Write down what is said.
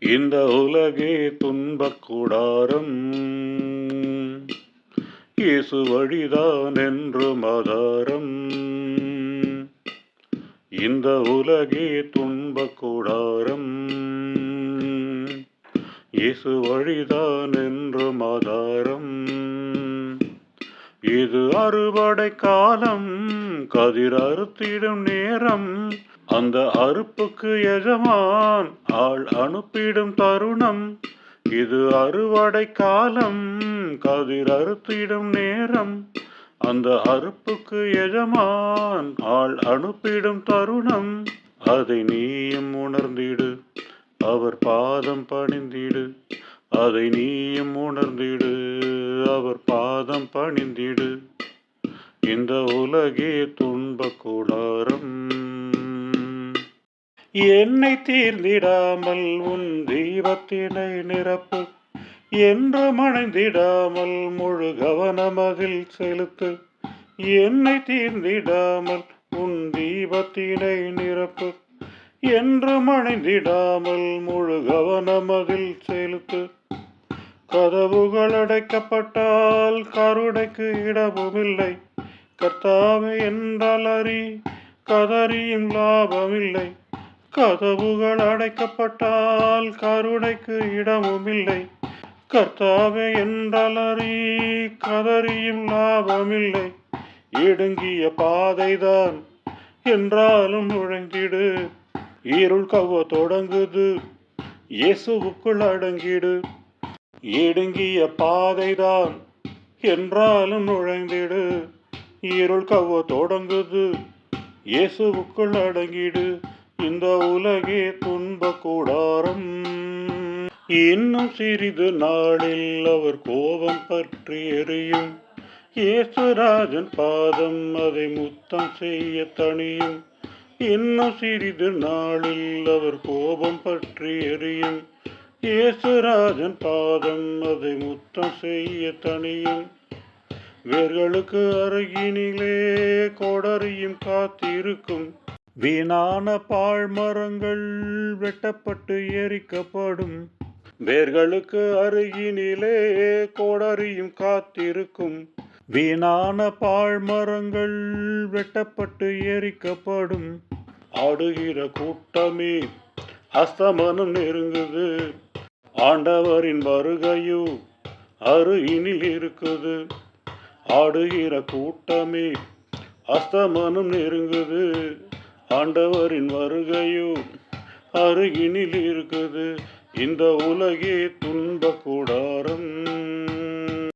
இந்த உலகே துன்பக் கூடாரம். இயேசு வழிதான் என்று மதாரம் இந்த உலகே துன்பக் கூடாரம். இயேசு வழிதான் என்று மதாரம் இது அறுவடை காலம். கதிர் அறுத்திடும் நேரம். அந்த அறுப்புக்கு எஜமான் ஆள் அனுப்பிடும் தருணம். இது அறுவடை காலம். கதிர் அறுத்திடும் நேரம். அந்த அறுப்புக்கு எஜமான் ஆள் அனுப்பிடும் தருணம். அதை நீயும் உணர்ந்திடு. அவர் பாதம் பணிந்திடு. அதை நீயும் உணர்ந்திடு. அவர் பாதம் பணிந்திடு. இந்த உலகே துன்ப கூடாரம். என்னை தீர்ந்திடாமல் உன் தீபத்தினை நிரப்பு. என்று மணைந்திடாமல் முழு கவனமதில் செலுத்து. என்னை தீர்ந்திடாமல் உன் தீபத்தினை நிரப்பு. என்று மணிந்திடாமல் முழு கவனமதில் செலுத்து. கதவுகள் அடைக்கப்பட்டால் கருணைக்கு இடமுமில்லை கர்த்தாவே என்றால் அறி கதறியும் லாபமில்லை. கதவுகள் அடைக்கப்பட்டால் கருணைக்கு இடமுமில்லை கர்த்தாவே என்றால் அறி கதறியும் லாபமில்லை. இடுங்கிய பாதைதான் என்றாலும் நுழைந்திடு இருள் கவ்வ தொடங்குது. இயேசுவுக்குள் அடங்கிடு. இடுங்கிய பாதைதான் என்றாலும் நுழைந்திடு. இருள் கவ்வ தொடங்குது இயேசுவுக்குள் அடங்கிடு. இந்த உலகே துன்ப கூடாரம். இன்னும் சிறிது நாளில் அவர் கோபம் பற்றி எரியும். இயேசுராஜன் பாதம் அதை முத்தம் செய்ய தனியும் இன்னும் சிறிது நாளில் அவர் கோபம் பற்றி எரியும். இயேசுராஜன் பாதம் அதை முத்தம் செய்ய தனியும். வேர்களுக்கு அருகினிலே கோடரியும் காத்திருக்கும். வீணான பாழ்மரங்கள் வெட்டப்பட்டு எரிக்கப்படும். வேர்களுக்கு அருகினிலே கோடரியும் காத்திருக்கும். வீணான பாழ்மரங்கள் வெட்டப்பட்டு எரிக்கப்படும். ஆடுகிற கூட்டமே அஸ்தமனம் நெருங்குது. ஆண்டவரின் வருகையோ அருகினில் இருக்குது. ஆடுகிற கூட்டமே அஸ்தமனம் நெருங்குது. ஆண்டவரின் வருகையோ அருகினில் இருக்குது. இந்த உலகே துன்ப கூடாரம்